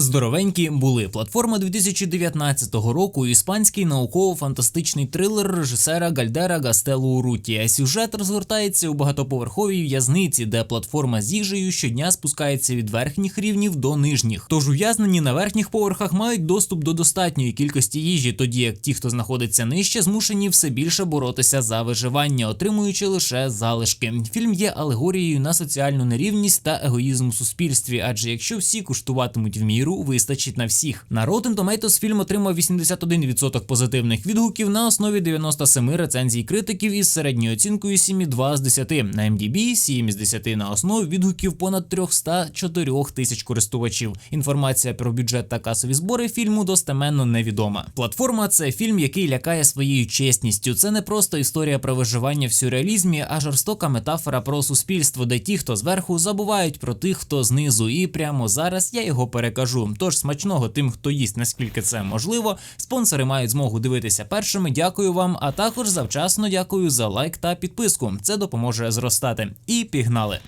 Здоровенькі були платформа 2019 року. Іспанський науково-фантастичний трилер режисера Гальдера Гастелу Урутія. Сюжет розгортається у багатоповерховій в'язниці, де платформа з їжею щодня спускається від верхніх рівнів до нижніх. Тож ув'язнені на верхніх поверхах мають доступ до достатньої кількості їжі, тоді як ті, хто знаходиться нижче, змушені все більше боротися за виживання, отримуючи лише залишки. Фільм є алегорією на соціальну нерівність та егоїзм у суспільстві, адже якщо всі куштуватимуть в міру, вистачить на всіх. На Rotten Tomatoes фільм отримав 81% позитивних відгуків на основі 97 рецензій критиків із середньою оцінкою 7,2 з 10. На MDB 7 з 10 на основі відгуків понад 304 тисяч користувачів. Інформація про бюджет та касові збори фільму достеменно невідома. Платформа це фільм, який лякає своєю чесністю. Це не просто історія про виживання в сюрреалізмі, а жорстока метафора про суспільство, де ті, хто зверху, забувають про тих, хто знизу. І прямо зараз я його перекажу. Тож смачного тим, хто їсть, наскільки це можливо. Спонсори мають змогу дивитися першими. Дякую вам, а також завчасно дякую за лайк та підписку. Це допоможе зростати. І пігнали.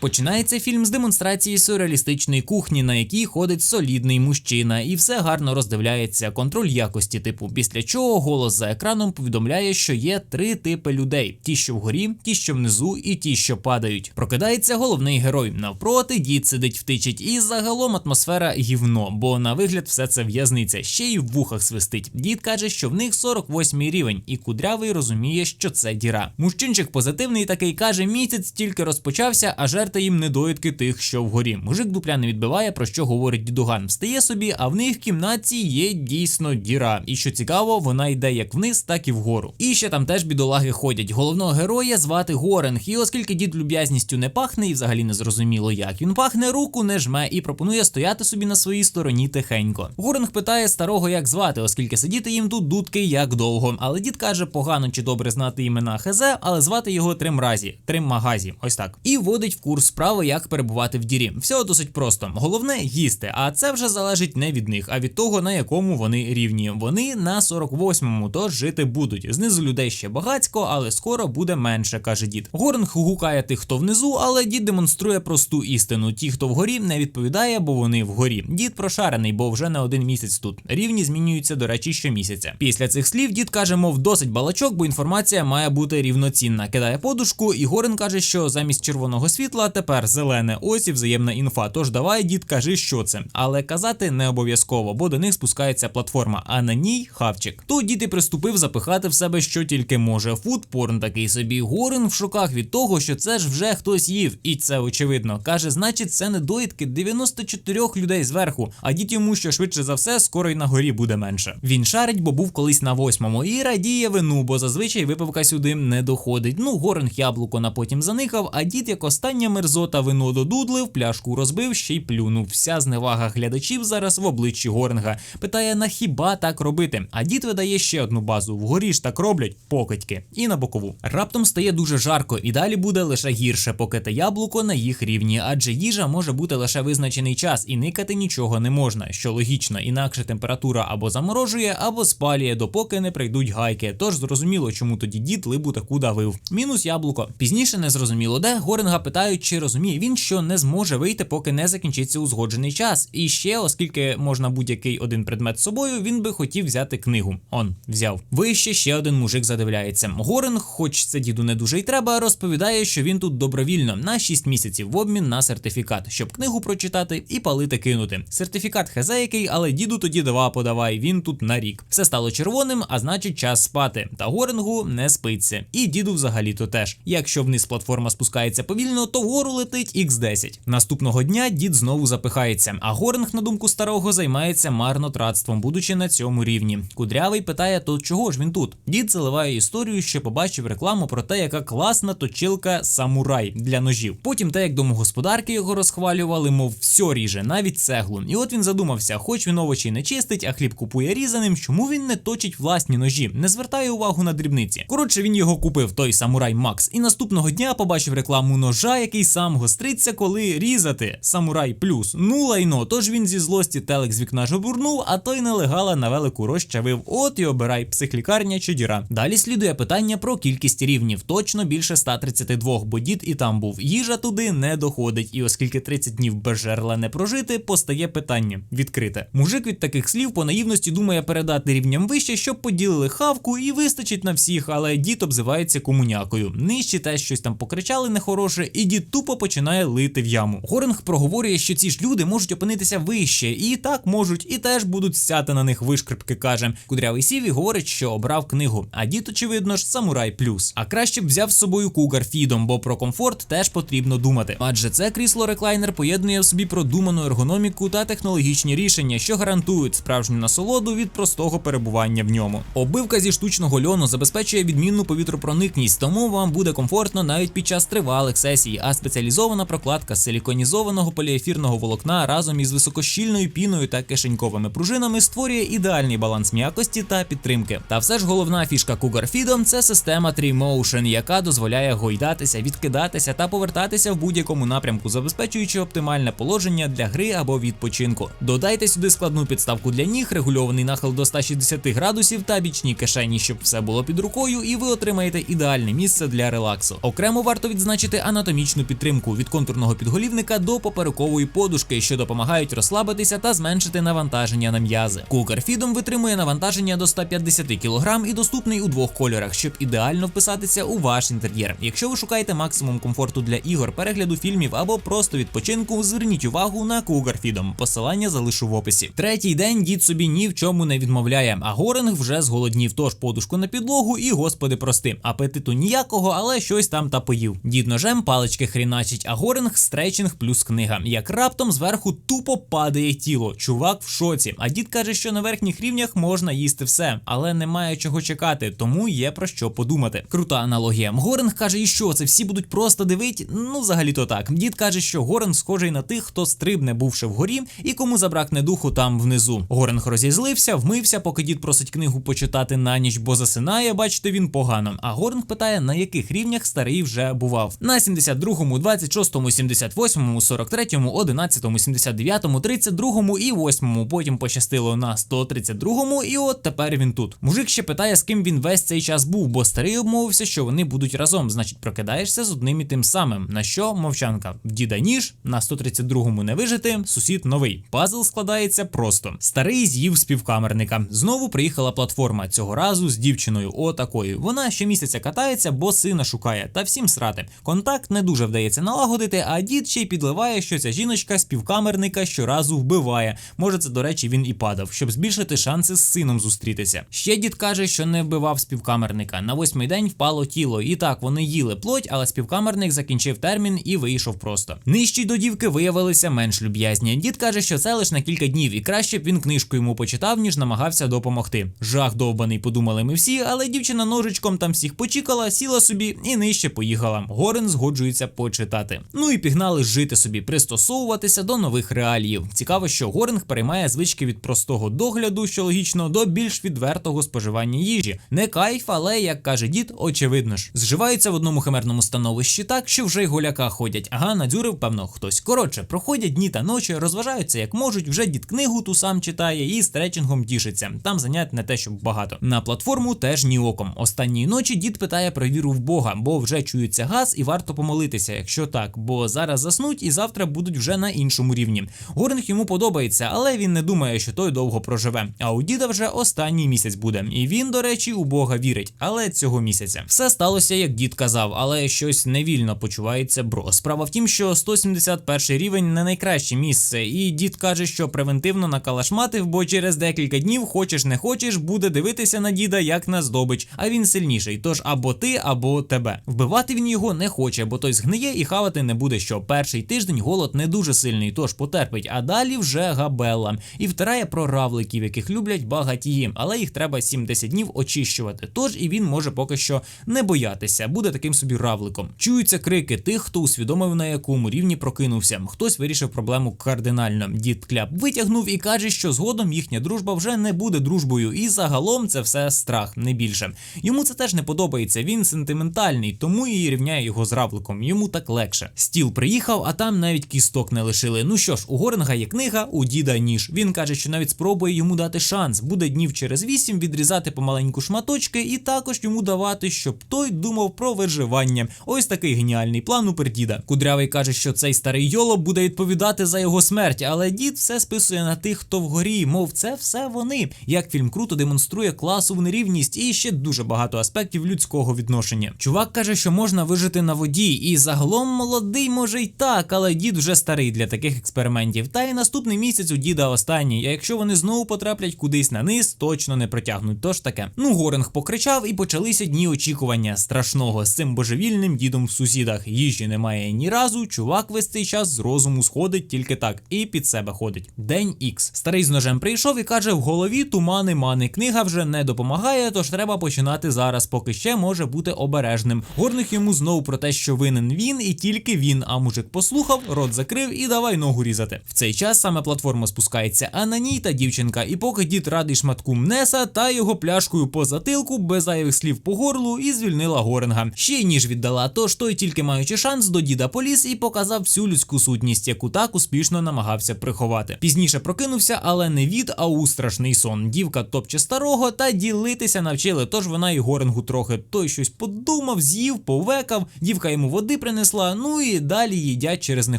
Починається фільм з демонстрації сюрреалістичної кухні, на якій ходить солідний мужчина, і все гарно роздивляється контроль якості типу. Після чого голос за екраном повідомляє, що є три типи людей: ті, що вгорі, ті, що внизу, і ті, що падають. Прокидається головний герой. Навпроти дід сидить втичить, і загалом атмосфера гівно, бо на вигляд все це в'язниця. Ще й в вухах свистить. Дід каже, що в них 48 рівень, і кудрявий розуміє, що це діра. Мужчинчик позитивний такий каже: місяць тільки розпочався, а жерта їм недоїдки тих, що вгорі. Мужик дупля не відбиває, про що говорить дідуган. Встає собі, а в них в кімнаті є дійсно діра. І що цікаво, вона йде як вниз, так і вгору. І ще там теж бідолаги ходять. Головного героя звати Горенг. І оскільки дід люб'язністю не пахне, і взагалі не зрозуміло як він пахне, руку не жме і пропонує стояти собі на своїй стороні тихенько. Горенг питає старого, як звати, оскільки сидіти їм тут дудки як довго. Але дід каже, погано чи добре знати імена Хезе, але звати його Тримразі, Триммагазі. Ось так. І вводить в курс справи, як перебувати в дірі. Все досить просто. Головне їсти, а це вже залежить не від них, а від того, на якому вони рівні. Вони на 48-му, тож жити будуть. Знизу людей ще багацько, але скоро буде менше, каже дід. Горнг гукає тих, хто внизу, але дід демонструє просту істину. Ті, хто вгорі, не відповідає, бо вони вгорі. Дід прошарений, бо вже не один місяць тут. Рівні змінюються, до речі, щомісяця. Після цих слів дід каже, мов досить балачок, бо інформація має бути рівноцінна. Кидає подушку, і Горин каже, що замість червоного світла тепер зелене. Ось і взаємна інфа. Тож давай, дід, кажи, що це. Але казати не обов'язково, бо до них спускається платформа, а на ній хавчик. Тут дід і приступив запихати в себе що тільки може. Фудпорн такий собі. Горин в шоках від того, що це ж вже хтось їв, і це очевидно. Каже, значить, це недоїдки 94 людей зверху, а дід йому, що швидше за все, скоро й на горі буде менше. Він шарить, бо був колись на восьмому, і радіє вину, бо зазвичай випивка сюди не доходить. Ну, горинг яблуко на потім заникав, а дід, як остання мерзота, вино додудлив, пляшку розбив, ще й плюнув. Вся зневага глядачів зараз в обличчі Горинга. Питає, на хіба так робити? А дід видає ще одну базу. Вгорі ж так роблять покидьки. І на бокову. Раптом стає дуже жарко, і далі буде лише гірше, поки те яблуко на їх рівні, адже їжа може бути лише визначений час, і никати нічого не можна, що логічно, інакше температура або заморожує, або спалює, допоки не прийдуть гайки. Тож зрозуміло, чому тоді дід либу таку давив. Мінус яблуко. Пізніше не зрозуміло, де Горинга питають, чи розуміє він, що не зможе вийти, поки не закінчиться узгоджений час. І ще, оскільки можна будь-який один предмет з собою, він би хотів взяти книгу. Он взяв. Вище ще один мужик задивляється. Горинг, хоч це діду не дуже й треба, розповідає, що він тут добровільно на 6 місяців в обмін на сертифікат, щоб книгу прочитати і палити кинути. Сертифікат хезе який, але діду тоді два подавай. Він тут на рік. Все стало червоним, а значить час спати. Та Горингу не спиться. І діду взагалі то теж. Якщо вниз платформа спускається повільно, то вгору летить X10. Наступного дня дід знову запихається. А Горинг, на думку старого, займається марнотратством, будучи на цьому рівні. Кудрявий питає, то чого ж він тут? Дід заливає історію, що побачив рекламу про те, яка класна точилка самурай для ножів. Потім те, як домогосподарки його розхвалювали, мов все ріже, навіть цеглу. І от він задумався, хоч він овочі не чистить, а хліб купує різаним, чому він не точить власні ножі, не звертає увагу на дрібниці. Коротше, він його купив, той самурай Макс, і наступного дня побачив рекламу ножа, який який сам гостриться, коли різати самурай плюс. Ну лайно, тож він зі злості телек з вікна жобурнув, а той нелегала на велику розчавив. От і обирай психлікарня чи діра. Далі слідує питання про кількість рівнів. Точно більше 132, бо дід і там був. Їжа туди не доходить, і оскільки 30 днів без жерла не прожити, постає питання відкрите. Мужик від таких слів по наївності думає передати рівням вище, щоб поділили хавку і вистачить на всіх, але дід обзивається комунякою. Нижче теж щось там покричали нехороше, і дід тупо починає лити в яму. Горинг проговорює, що ці ж люди можуть опинитися вище, і так можуть, і теж будуть сяти на них вишкрипки. каже. Кудрявий Сіві говорить, що обрав книгу. А дід, очевидно ж, самурай плюс. А краще б взяв з собою кугар фідом, бо про комфорт теж потрібно думати. Адже це крісло реклайнер поєднує в собі продуману ергономіку та технологічні рішення, що гарантують справжню насолоду від простого перебування в ньому. Обивка зі штучного льону забезпечує відмінну повітропроникність, тому вам буде комфортно навіть під час тривалих сесій. А спеціалізована прокладка з силіконізованого поліефірного волокна разом із високощільною піною та кишеньковими пружинами створює ідеальний баланс м'якості та підтримки. Та все ж головна фішка Cougar Feedom – це система Tree Motion, яка дозволяє гойдатися, відкидатися та повертатися в будь-якому напрямку, забезпечуючи оптимальне положення для гри або відпочинку. Додайте сюди складну підставку для ніг, регульований нахил до 160 градусів та бічні кишені, щоб все було під рукою, і ви отримаєте ідеальне місце для релаксу. Окремо варто відзначити анатомічну підтримку від контурного підголівника до поперекової подушки, що допомагають розслабитися та зменшити навантаження на м'язи. Кукер фідом витримує навантаження до 150 кг і доступний у двох кольорах, щоб ідеально вписатися у ваш інтер'єр. Якщо ви шукаєте максимум комфорту для ігор, перегляду фільмів або просто відпочинку, зверніть увагу на Cougar Feedom. Посилання залишу в описі. Третій день дід собі ні в чому не відмовляє, а Горинг вже зголоднів. Тож подушку на підлогу і господи прости. Апетиту ніякого, але щось там та поїв. Дід ножем палички хріначить, а Горинг стрейчинг плюс книга. Як раптом зверху тупо падає тіло. Чувак в шоці. А дід каже, що на верхніх рівнях можна їсти все, але немає чого чекати, тому є про що подумати. Крута аналогія. Горинг каже, і що це всі будуть просто дивить? Ну, взагалі то так. Дід каже, що Горинг схожий на тих, хто стрибне, бувши вгорі, і кому забракне духу там внизу. Горинг розізлився, вмився, поки дід просить книгу почитати на ніч, бо засинає, бачите, він погано. А Горинг питає, на яких рівнях старий вже бував. На 72-му, 26-му, 78-му, 43-му, 11-му, 79-му, 32-му і 8-му. Потім пощастило на 132-му, і от тепер він тут. Мужик ще питає, з ким він весь цей час був, бо старий обмовився, що вони будуть разом. Значить, прокидаєшся з одним і тим самим. На що мовчанка? Діда ніж, на 132-му не вижити, сусід новий. Пазл складається просто. Старий з'їв співкамерника. Знову приїхала платформа цього разу з дівчиною. Отакою. Вона щомісяця катається, бо сина шукає. Та всім срати. Контакт не дуже вдається налагодити, а дід ще й підливає, що ця жіночка співкамерника щоразу вбиває. Може, це, до речі, він і падав, щоб збільшити шанси з сином зустрітися. Ще дід каже, що не вбивав співкамерника. На восьмий день впало тіло. І так вони їли плоть, але співкамерник закінчив термін і вийшов просто. Нижчі до дівки виявилися менш люб'язні. Дід каже, що це лише на кілька днів, і краще б він книжку йому почитав, ніж намагався допомогти. Жах довбаний, подумали ми всі, але дівчина ножичком там всіх почікала, сіла собі і нижче поїхала. Горен згоджується почитати. Ну і пігнали жити собі, пристосовуватися до нових реаліїв. Цікаво, що Горинг переймає звички від простого догляду, що логічно, до більш відвертого споживання їжі. Не кайф, але як каже дід, очевидно ж, зживаються в одному химерному становищі так, що вже й голяка ходять. Ага, надзюрив, певно, хтось. Коротше, проходять дні та ночі, розважаються як можуть. Вже дід книгу ту сам читає і стретчингом тішиться. Там занять не те, щоб багато. На платформу теж ні оком. Останньої ночі дід питає про віру в Бога, бо вже чується газ і варто помолитися, якщо так, бо зараз заснуть і завтра будуть вже на іншому рівні. Горинг йому подобається, але він не думає, що той довго проживе. А у діда вже останній місяць буде. І він, до речі, у Бога вірить, але цього місяця. Все сталося, як дід казав, але щось невільно почувається бро. Справа в тім, що 171 рівень не найкраще місце, і дід каже, що превентивно накалашматив, бо через декілька днів, хочеш не хочеш, буде дивитися на діда як на здобич, а він сильніший. Тож або ти, або тебе. Вбивати він його не хоче, бо той згниє і хавати не буде. Що перший тиждень голод не дуже сильний, тож потерпить. А далі вже габела і втирає про равликів, яких люблять багатії, але їх треба 7-10 днів очищувати. Тож і він може поки що не боятися, буде таким собі равликом. Чуються крики тих, хто усвідомив на якому рівні прокинувся. Хтось вирішив проблему кардинально. Дід кляп витягнув і каже, що згодом їхня дружба вже не буде дружбою, і загалом це все страх, не більше. Йому це теж не подобається. Він сентиментальний, тому і рівняє його з равликом. Йому так легше. Стіл приїхав, а там навіть кісток не лишили. Ну що ж, у Горинга є книга, у діда ніж. Він каже, що навіть спробує йому дати шанс. Буде днів через вісім відрізати помаленьку шматочки і також йому давати, щоб той думав про виживання. Ось такий геніальний план у пердіда. Кудрявий каже, що цей старий йолоп буде відповідати за його смерть, але дід все списує на тих, хто вгорі. Мов, це все вони. Як фільм круто демонструє класову нерівність і ще дуже багато аспектів людського відношення. Чувак каже, що можна вижити на воді, і загалом молодий може й так, але дід вже старий для таких експериментів. Та й наступний місяць у діда останній. А якщо вони знову потраплять кудись на низ, точно не протягнуть. Тож таке. Ну, Горинг покричав, і почалися дні очікування страшного з цим божевільним дідом в сусідах. Їжі немає ні разу. Чувак весь цей час з розуму сходить тільки так і під себе ходить. День ікс. Старий з ножем прийшов і каже: в голові тумани мани. Книга вже не допомагає, тож треба починати зараз, поки ще може бути обережним. Горних йому знову про те, що винен він і тільки він. А мужик послухав, рот закрив і давай ногу різати. В цей час саме платформа спускається, а на ній та дівчинка. І поки дід радий шматку Мнеса та його пляшкою по затилку, без зайвих слів по горлу, і звільнила Горинга. Ще й ніж віддала, тож той, тільки маючи шанс, до діда поліз і показав всю людську сутність, яку так успішно намагався приховати. Пізніше прокинувся, але не від, а у страшний сон. Дівка топче старого та ділитися навчили. Тож вона і Горингу трохи той щось подумав, з'їв, повекав. Дівка йому води принесла. Ну і далі їдять через не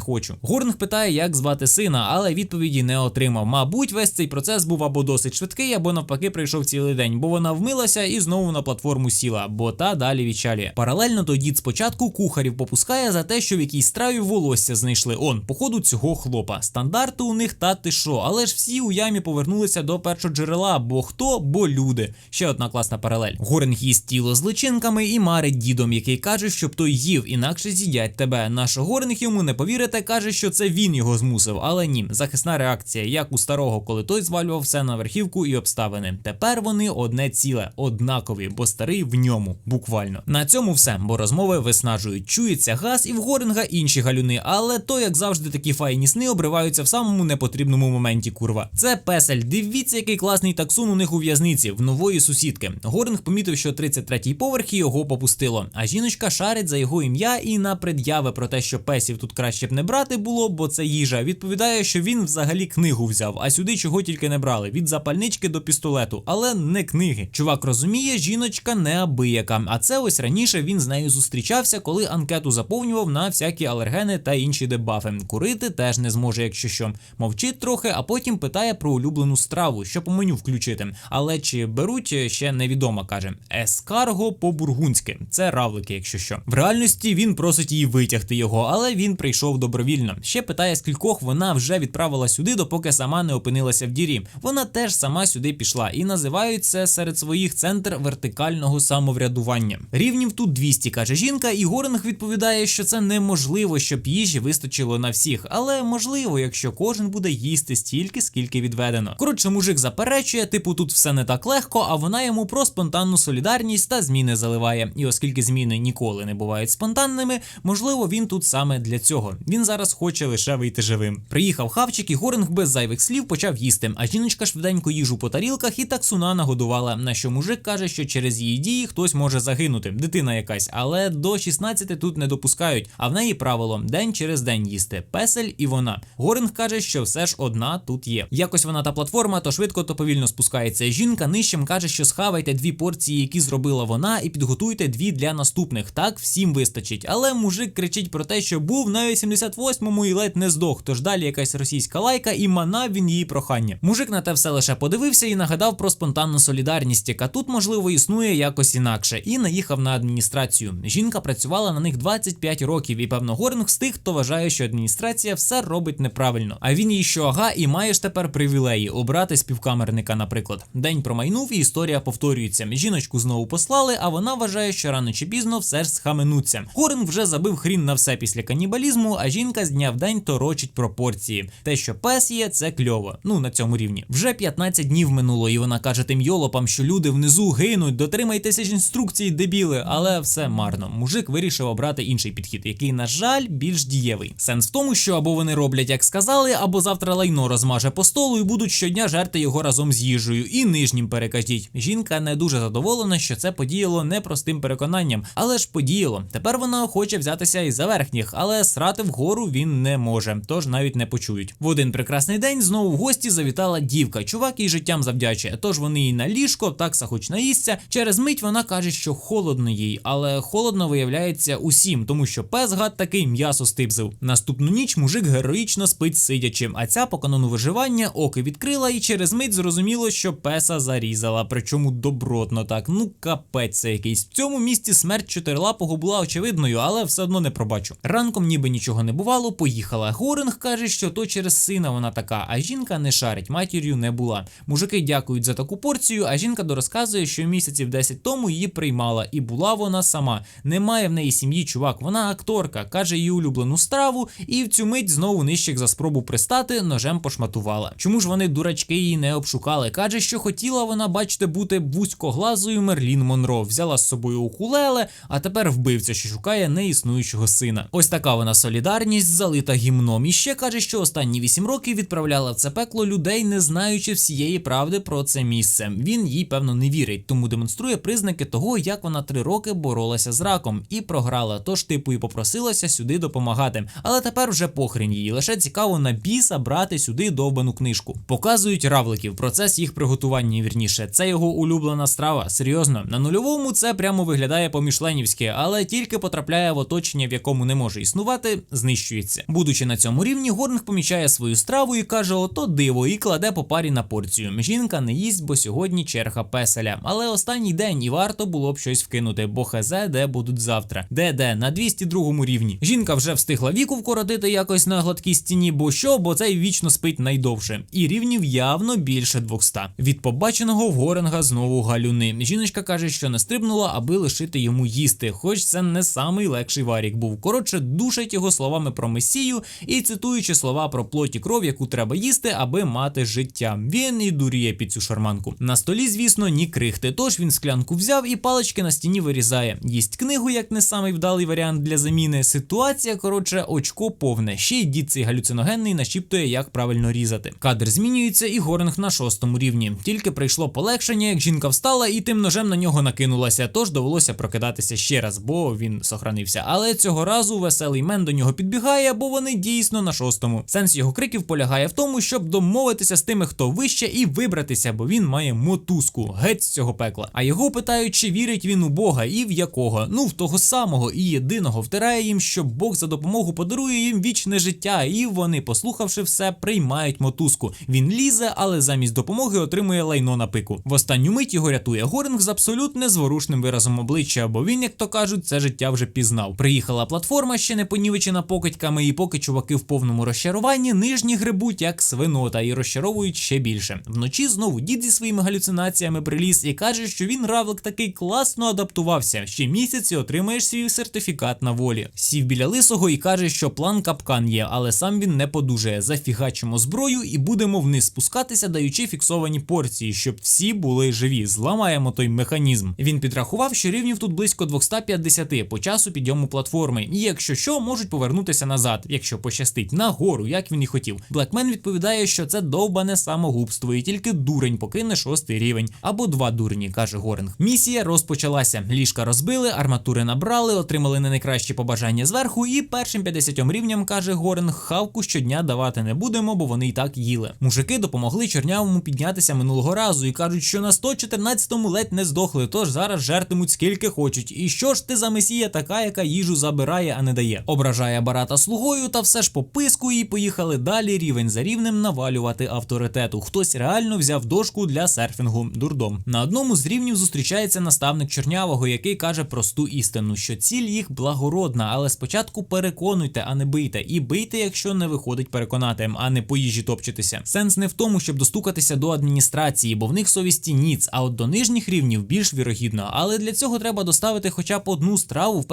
хочу. Горинг питає, як звати сина, але відповіді не отримав. Мабуть, весь цей процес був або досить швидкий, або навпаки прийшов цілий день, бо вона вмилася і знову на платформу сіла, бо та далі відчалює. Паралельно то дід спочатку кухарів попускає за те, що в якійсь страві волосся знайшли. Он, походу, цього хлопа. Стандарти у них та ти що, але ж всі у ямі повернулися до першого джерела, бо хто, бо люди. Ще одна класна паралель. Горинг їсть тіло з личинками і марить дідом, який каже, щоб той їв, інакше з'їдять тебе. Наш Горинг йому не повірите, каже, що це він його змусив, але ні, захисна реакція, як у старого, коли той звалював все на верхівку і обставини. Тепер вони одне ціле, однакові, бо старий в ньому, буквально. На цьому все, бо розмови виснажують. Чується газ і в Горинга інші галюни, але то, як завжди, такі файні сни обриваються в самому непотрібному моменті. Курва, це песель. Дивіться, який класний таксун у них у в'язниці в нової сусідки. Горинг помітив, що 33-й поверх його попустило. А жіночка шарить за його ім'я і на пред'яви про те, що песів тут краще б не брати було, бо це їжа. Відповідає, що він взагалі книгу взяв, а сюди чого тільки не брали: від запальнички до пістолету, але не книги. Чувак розуміє, жіночка неабияка. А це ось раніше він з нею зустрічався, коли анкету заповнював на всякі алергени та інші дебафи. Курити теж не зможе, якщо що. Мовчить трохи, а потім питає про улюблену страву, що по меню включити. Але чи беруть ще невідомо, каже. Ескарго по-бургунськи. Це равлики, якщо що. В реальності він просить її витягти його, але він прийшов добровільно. Ще питає, скількох вона вже відправила сюди, допоки сама не опинилася в дірі. Вона теж сама сюди пішла і називають це серед своїх центр вертикального самоврядування. Рівнів тут 200, каже жінка, і Горинг відповідає, що це неможливо, щоб їжі вистачило на всіх, але можливо, якщо кожен буде їсти стільки, скільки відведено. Коротше, мужик заперечує, типу, тут все не так легко, а вона йому про спонтанну солідарність та зміни заливає. І оскільки зміни ніколи не бувають спонтанними, можливо, він тут саме для цього. Він зараз хоче лише вийти живим. Приїхав хавчик, і Горинг без зайвих слів почав їсти. А жіночка швиденько їжу по тарілках і таксуна нагодувала. На що мужик каже, що через її дії хтось може загинути, дитина якась, але до 16 тут не допускають. А в неї правило день через день їсти. Песель і вона. Горинг каже, що все ж одна тут є. Якось вона та платформа, то швидко, то повільно спускається. Жінка нижчим каже, що схавайте дві порції, які зробила вона, і підготуйте дві для наступних. Так всім вистачить. Але мужик кричить про те, що був на 88-му і ледь не здох. Тож далі якась російська лайка і манав він її прохання. Мужик на те все лише подивився і нагадав про спонтанну солідарність, яка тут можливо існує якось інакше, і наїхав на адміністрацію. Жінка працювала на них 25 років, і певно Горинг з тих, хто вважає, що адміністрація все робить неправильно. А він їй що ага, і маєш тепер привілеї обрати співкамерника, наприклад. День промайнув, і історія повторюється. Жіночку знову послали, а вона вважає, що рано чи пізно все ж схаменуться. Горинг вже забив хрін на все після канібалізму, а жінка з дня в день торочить пропорції. Те, що пес є, це кльово. Ну на цьому рівні. Вже 15 днів минуло, і вона каже тим йолопам, що люди внизу гинуть, дотримайтеся ж інструкції, дебіли, але все марно. Мужик вирішив обрати інший підхід, який, на жаль, більш дієвий. Сенс в тому, що або вони роблять, як сказали, або завтра лайно розмаже по столу і будуть щодня жерти його разом з їжею і нижнім перекажіть. Жінка не дуже задоволена, що це подіяло непростим переконанням, але ж подіяло. Тепер вона хоче взятися і за верхніх, але срати вгору він не може, тож навіть не почують. В один прекрасний день знову в гості завітала дівка. Чувак їй життям завдячує. Тож вони їй на ліжко, такса хоч наїсться. Через мить вона каже, що холодно їй, але холодно виявляється усім, тому що пес гад такий м'ясо стипзив. Наступну ніч мужик героїчно спить сидячи, а ця по канону виживання оки відкрила і через мить зрозуміло, що песа зарізала. Причому добротно так. Ну капець це якийсь. В цьому місці смерть чотирилапого була очевидною, але все одно не пробачу. Ранком ніби нічого не бувало. Поїхала. Горинг каже, що то через сина вона така, а жінка не шарить, матір'ю не була. Мужики дякують за таку порцію, а жінка дорозказує, що місяців 10 тому її приймала, і була вона сама. Немає в неї сім'ї, чувак. Вона акторка, каже її улюблену страву, і в цю мить знову нищик за спробу пристати ножем пошматувала. Чому ж вони дурачки її не обшукали? Каже, що хотіла вона, бачите, бути вузькоглазою Мерлін Монро. Взяла з собою укулеле, а тепер вбивця, що шукає неіснуючого сина. Ось така вона солідарність, залита гімном. І ще каже, що останні вісім років відправляла в це пекло людей, не знаючи всієї правди про це місце. Він їй певно не вірить, тому демонструє признаки того, як вона три роки боролася з раком і програла. Тож типу і попросилася сюди допомагати. Але тепер вже похрень її. Лише цікаво на біса брати сюди довбану книжку. Показують равликів, процес їх приготування. Вірніше, це його улюблена страва. Серйозно, на нульовому це прямо виглядає по-мішленівськи, але тільки потрапляє в оточення, в якому не може існувати, знищується. Будучи на цьому рівні, Горнг помічає свою страву і каже: Ото диво, і кладе по парі на порцію. Жінка не їсть, бо сьогодні черга песеля. Але останній день і варто було б щось вкинути, бо хазе де будуть завтра. Де де на 202 рівні. Жінка вже встигла віку вкоротити якось на гладкій стіні, бо що, бо цей вічно спить найдовше. І рівнів явно більше 200. Від побаченого в Горенга знову галюни. Жіночка каже, що не стрибнула, аби лишити йому їсти, хоч це не самий легший варік був. Коротше, душить його словами про месію і цитуючи слова про плоті кров, яку треба їсти, аби мати життя. Він і дуріє під цю шарманку. На столі, звісно, ні крихти. Тож він склянку взяв і палички на стіні вирізає. Їсть книгу, як не самий вдалий варіант для заміни. Ситуація, коротше, очко повне. Ще й дід цей галюциногенний нашіптує, як правильно різати. Кадр змінюється, і Горинг на шостому рівні. Тільки прийшло полегшення, як жінка встала і тим ножем на нього накинулася. Тож довелося прокидатися ще раз, бо він сохранився. Але цього разу веселий мен до нього підбігає, бо вони дійсно на шостому. Сенс його криків полягає в тому, щоб домовитися з тими, хто вище, і вибратися, бо він має мотузку геть з цього пекла. А його питають, чи вірить він у Бога і в якого. Ну в того самого і єдиного втирає їм, що Бог за допомогу подарує їм вічне життя, і вони, послухавши все, приймають мотузку. Він лізе, але замість допомоги отримує лайно на пику. В останню мить його рятує Горинг з абсолютно незворушним виразом обличчя, бо він, як то кажуть, це життя вже пізнав. Приїхала платформа, ще не понівечена покидьками, і поки чуваки в повному розчаруванні, нижні грибуть як свинота і розчаровують ще більше. Вночі знову дід зі своїми галюцинаціями приліз і каже, що він равлик такий класно адаптувався. Ще місяць і отримаєш свій сертифікат на волі. Сів біля лисого і каже, що план капкан є, але сам він не подужає. Зафігачимо зброю і будемо вниз спускатися, даючи фіксовані порції, щоб всі були живі. Зламаємо той механізм. Він підрахував, що рівнів тут близько 250 по часу підйому платформи, і якщо що, можуть повернутися назад, якщо пощастить, нагору, як він і хотів. Блекмен відповідає, що це довбане самогубство, і тільки дурень покине шостий рівень або два дурні, каже Горинг. Місія розпочалася. Ліжка розбили, арматури набрали, отримали не найкращі побажання зверху, і першим 50 рівням каже Горинг, хавку щодня давати не будемо, бо вони і так їли. Мужики допомогли чорнявому піднятися минулого разу і кажуть, що на 114-му ледь не здохли, тож зараз жертимуть скільки хочуть. І що ж ти за месія така, яка їжу забирає, а не дає? Ображає барата слугою, та все ж попискує і поїхали далі рівень за рівнем навалювати авторитету. Хтось реально взяв дошку для серфінгу. Дурдом. На одному з рівнів зустрічається наставник чорнявого, який каже просту істину, що ціль їх благородна, але спочатку переконуйте, а не бийте. І бийте, якщо не виходить переконати, а не по їжі топчетеся. Сенс не в тому, щоб достукатися до адміністрації, бо в них совісті ніц, а от до нижніх рівнів більш вірогідно. Але для цього треба доставити хоча б одну страву в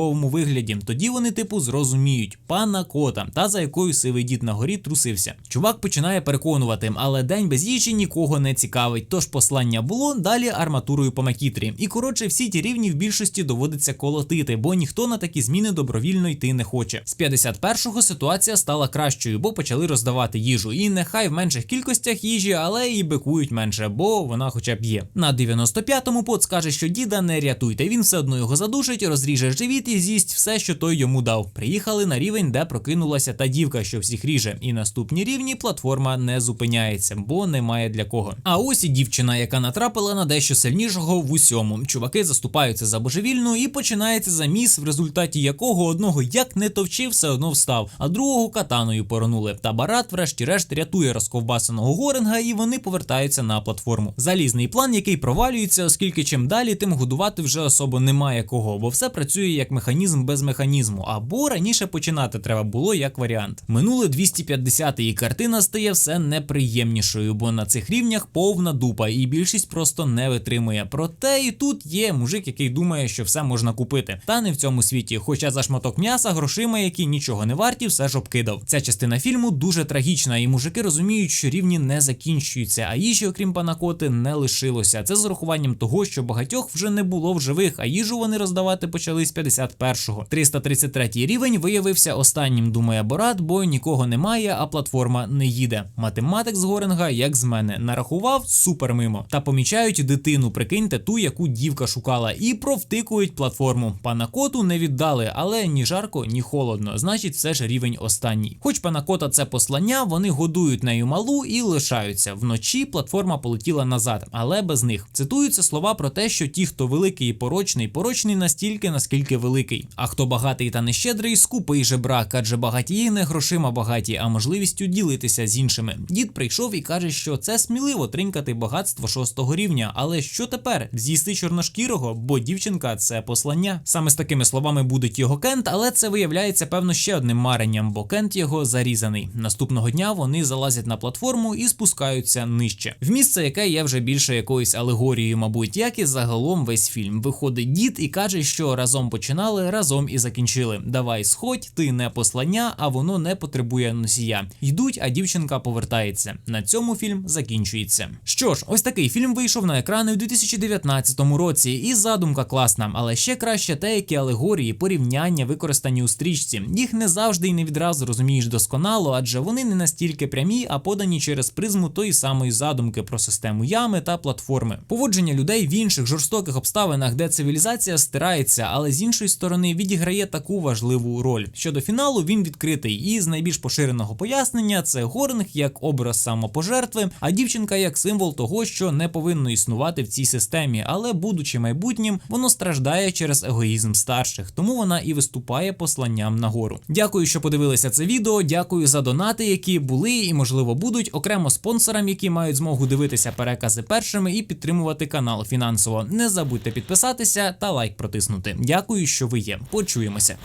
першочерговому вигляді. Тоді вони, типу, зрозуміють пана кота, та за якою сивий дід на горі трусився. Чувак починає переконувати, але день без їжі нікого не цікавить. Тож послання було далі арматурою по макітрі. І коротше, всі ті рівні в більшості доводиться колотити, бо ніхто на такі зміни добровільно йти не хоче. З 51-го ситуація стала кращою, бо почали роздавати їжу. І нехай в менших кількостях їжі, але і бикують менше, бо вона хоча б є. На 95-му поц каже, що діда не рятуйте. Він все одно його задушить, розріже живіт і з'їсть все, що той йому дав. Приїхали на рівень, де прокинулася та дівка, що всіх ріже. І наступні рівні платформа не зупиняється, бо немає для кого. А ось і дівчина, яка натрапила на дещо сильнішого в усьому. Чуваки заступаються за божевільну і починається заміс, в результаті якого одного як не товчив, все одно встав, а другого катаною поронули. Та Барат, врешті-решт, рятує розковбасеного Горинга, і вони повертаються на платформу. Залізний план, який провалюється, оскільки чим далі, тим годувати вже особо немає кого, бо все працює як механізм без механізму. Або раніше починати треба було як варіант. Минуле 250 і картина стає все неприємнішою, бо на цих рівнях повна дупа, і більшість просто не витримує. Проте і тут є мужик, який думає, що все можна купити. Та не в цьому світі. Хоча за шматок м'яса грошима, які нічого не варті, все ж обкидав. Ця частина фільму дуже трагічна, і мужики розуміють, що рівні не закінчуються, а їжі, окрім панакоти, не лишилося. Це з урахуванням того, що багатьох вже не було в живих, а їжу вони роздавати почали з 51-го. 333 рівень виявився останнім, думає Борат, бо нікого немає, а платформа не їде. Математик з Горинга, як з мене, нарахував супер мимо. Та помічають дитину, прикиньте ту, яку дівка шукала, і провтикують платформу. Панакоту не віддали, але ні жарко, ні холодно. Значить, все ж рівень останній. Хоч панакота це послання, вони годують нею малу і лишаються. Вночі платформа полетіла назад, але без них. Цитуються слова про те, що ті, хто великий і порочний, порочний настільки, наскільки великий. А хто багатий та нещедрий, скупий жебрак, адже багатії не грошима багаті, а можливістю ділитися з іншими. Дід прийшов і каже, що це сміливо тринькати багатство шостого рівня. Але що тепер? З'їсти чорношкірого, бо дівчинка це послання. Саме з такими словами буде його Кент, але це виявляється певно ще одним маренням, бо Кент його зарізаний. Наступного дня вони залазять на платформу і спускаються нижче. В місце, яке є вже більше якоюсь алегорією, мабуть, як і загалом весь фільм. Виходить дід і каже, що разом починали, разом і закінчили. Давай сходь, ти не послання, а воно не потребує носія. Йдуть, а дівчинка повертається. На цьому фільм закінчується. Що ж, ось такий фільм вийшов на екрани у 2019 році, і задумка класна, але ще краще те, які алегорії, порівняння використані у стрічці. Їх не завжди і не відразу розумієш досконало, адже вони не настільки прямі, а подані через призму тої самої задумки про систему ями та платформи. Поводження людей в інших жорстоких обставинах, де цивілізація стирається, але з іншої сторони відіграє таку важливу роль. Щодо фіналу, він відкритий, і з найбільш поширеного пояснення це Горнг як образ самопожертви, а дівчинка як символ того, що не повинно існувати в цій системі, але будучи майбутнім, воно страждає через егоїзм старших, тому вона і виступає посланням нагору. Дякую, що подивилися це відео. Дякую за донати, які були і можливо будуть окремо спонсорам, які мають змогу дивитися перекази першими і підтримувати канал фінансово. Не забудьте підписатися та лайк протиснути. Дякую, що ви є. Почуємося.